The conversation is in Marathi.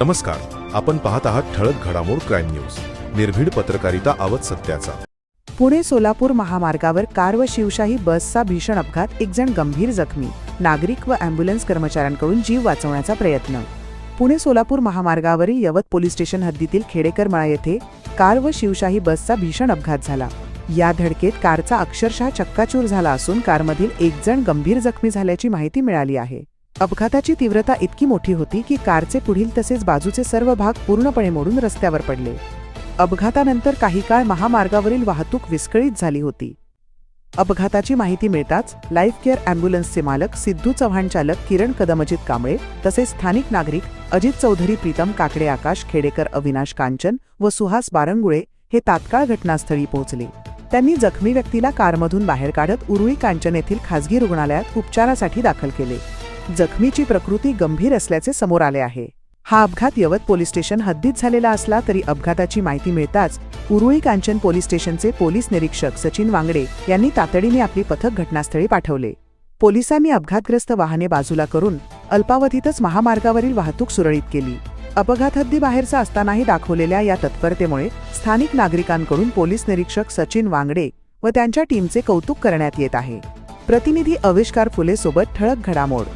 नमस्कार आपण पाहत आहात ठळक घडामोड क्राईम न्यूज. निर्भीड पत्रकारिता आवत सत्याचा. पुणे सोलापूर महामार्गावर कार व शिवशाही बसचा भीषण अपघात एक जण गंभीर जखमी. नागरिक व अँब्युलन्स कर्मचाऱ्यांकडून जीव वाचवण्याचा प्रयत्न. पुणे सोलापूर महामार्गावरील यवत पोलीस स्टेशन हद्दीतील खेडेकर मळा येथे कार व शिवशाही बसचा भीषण अपघात झाला. या धडकेत कारचा अक्षरशः चक्काचूर झाला असून कारमधील एक जण गंभीर जखमी झाल्याची माहिती मिळाली आहे. अपघाताची तीव्रता इतकी मोठी होती की कारचे पुढील तसेच बाजूचे सर्व भाग पूर्णपणे मोडून रस्त्यावर पडले. अपघातानंतर काही काळ महामार्गावरील वाहतूक विस्कळीत झाली होती. अपघाताची माहिती मिळताच लाईफ केअर अँब्युलन्सचे मालक सिद्धू चव्हाण चालक किरण कदमजित कांबळे तसेच स्थानिक नागरिक अजित चौधरी प्रीतम काकडे आकाश खेडेकर अविनाश कांचन व सुहास बारंगुळे हे तात्काळ घटनास्थळी पोहोचले. त्यांनी जखमी व्यक्तीला कारमधून बाहेर काढत उरुळी कांचन येथील खासगी रुग्णालयात उपचारासाठी दाखल केले. जखमीची प्रकृती गंभीर असल्याचे समोर आले आहे. हा अपघात यवत पोलीस स्टेशन हद्दीत झालेला असला तरी अपघाताची माहिती मिळताच उरुळी कांचन पोलीस स्टेशनचे पोलीस निरीक्षक सचिन वांगडे यांनी तातडीने आपली पथक घटनास्थळी पाठवले. पोलिसांनी अपघातग्रस्त वाहने बाजूला करून अल्पावधीतच महामार्गावरील वाहतूक सुरळीत केली. अपघात हद्दीबाहेरचा असतानाही दाखवलेल्या या तत्परतेमुळे स्थानिक नागरिकांकडून पोलीस निरीक्षक सचिन वांगडे व त्यांच्या टीमचे कौतुक करण्यात येत आहे. प्रतिनिधी अविष्कार फुले सोबत ठळक घडामोड.